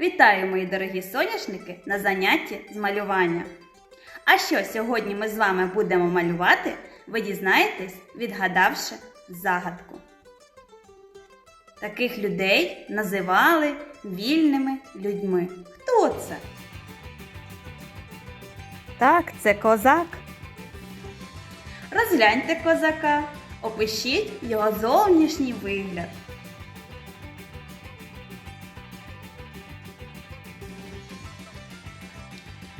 Вітаю, мої дорогі соняшники, на занятті з малювання. А що сьогодні ми з вами будемо малювати, ви дізнаєтесь, відгадавши загадку. Таких людей називали вільними людьми. Хто це? Так, це козак. Розгляньте козака, опишіть його зовнішній вигляд.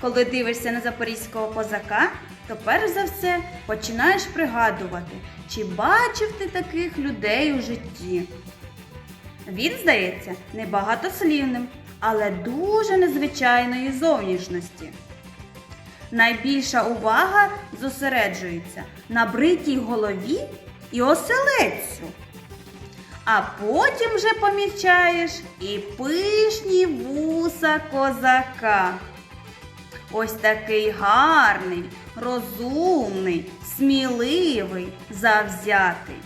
Коли дивишся на запорізького козака, то перш за все починаєш пригадувати, чи бачив ти таких людей у житті. Він, здається, небагатослівним, але дуже незвичайної зовнішності. Найбільша увага зосереджується на бритій голові і оселедцю. А потім вже помічаєш і пишні вуса козака. Ось такий гарний, розумний, сміливий, завзятий.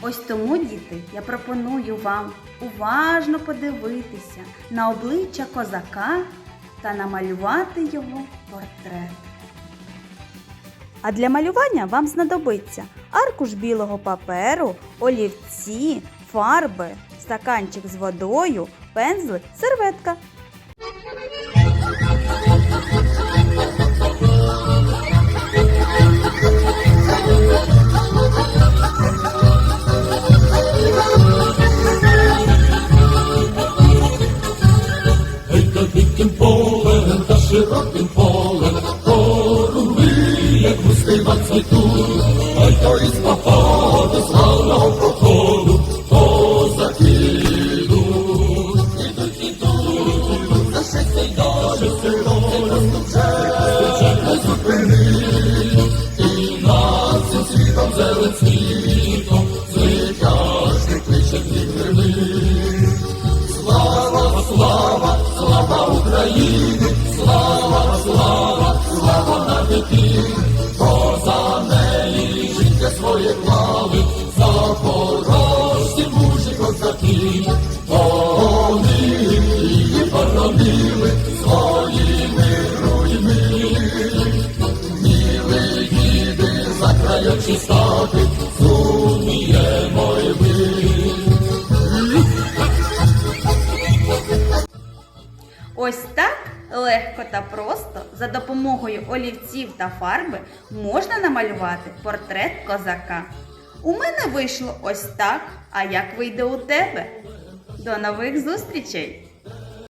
Ось тому, діти, я пропоную вам уважно подивитися на обличчя козака та намалювати його портрет. А для малювання вам знадобиться аркуш білого паперу, олівці, фарби, стаканчик з водою, пензлик, серветка. Та диким полем, та широким полем, Корули, як густива цвітуть, Ой, то із походу, славного проходу, Козаки йдуть, ідуть, ідуть, за щастя й долю, не розлуче, не зупини, і над цим світом зелен світом, звитяжний кличе дві крили. Слава, слава, слава Україні, слава, слава, слава навіки, бо за неї життя своє клали, запорожці мужі козаки, вони її боронили своїми грудьми. Міли їди за краючі стати, зуміємо Ось так легко та просто за допомогою олівців та фарби можна намалювати портрет козака. У мене вийшло ось так, а як вийде у тебе? До нових зустрічей!